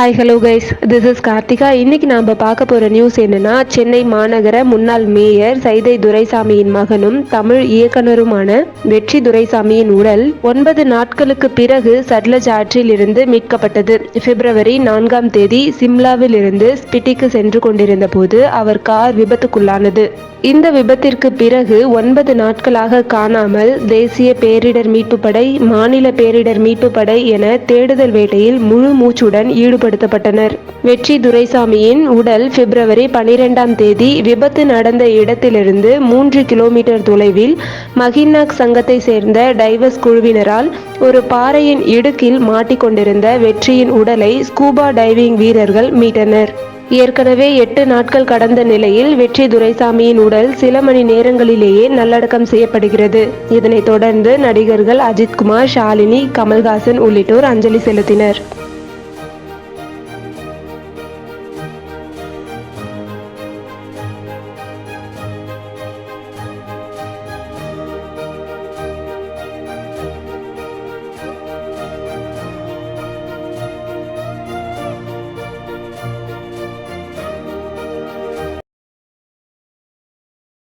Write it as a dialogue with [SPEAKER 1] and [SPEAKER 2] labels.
[SPEAKER 1] Hi hello guys this is Karthika இன்னைக்கு நாம் பார்க்க போகிற நியூஸ் என்னன்னா சென்னை மாநகர முன்னாள் மேயர் சைதை துரைசாமியின் மகனும் தமிழ் இயக்குனருமான வெற்றி துரைசாமியின் உடல் ஒன்பது நாட்களுக்கு பிறகு சட்லஜ் ஆற்றில் இருந்து மீட்கப்பட்டது. பிப்ரவரி நான்காம் தேதி சிம்லாவில் இருந்து ஸ்பிட்டிக்கு சென்று கொண்டிருந்த போது அவர் கார் விபத்துக்குள்ளானது. இந்த விபத்திற்கு பிறகு ஒன்பது நாட்களாக காணாமல் தேசிய பேரிடர் மீட்பு படை மாநில பேரிடர் மீட்பு படை என தேடுதல் வேட்டையில் முழு மூச்சுடன் ஈடுபடுத்தப்பட்டனர். வெற்றி துரைசாமியின் உடல் பிப்ரவரி பனிரெண்டாம் தேதி விபத்து நடந்த இடத்திலிருந்து மூன்று கிலோமீட்டர் தொலைவில் மகின்னாக் சங்கத்தை சேர்ந்த டைவர்ஸ் குழுவினரால் ஒரு பாறையின் இடுக்கில் மாட்டிக்கொண்டிருந்த வெற்றியின் உடலை ஸ்கூபா டைவிங் வீரர்கள் மீட்டனர். ஏற்கனவே எட்டு நாட்கள் கடந்த நிலையில் வெற்றி துரைசாமியின் உடல் சில மணி நேரங்களிலேயே நல்லடக்கம் செய்யப்படுகிறது. இதனைத் தொடர்ந்து நடிகர்கள் அஜித்குமார் ஷாலினி கமல்ஹாசன் உள்ளிட்டோர் அஞ்சலி செலுத்தினர்.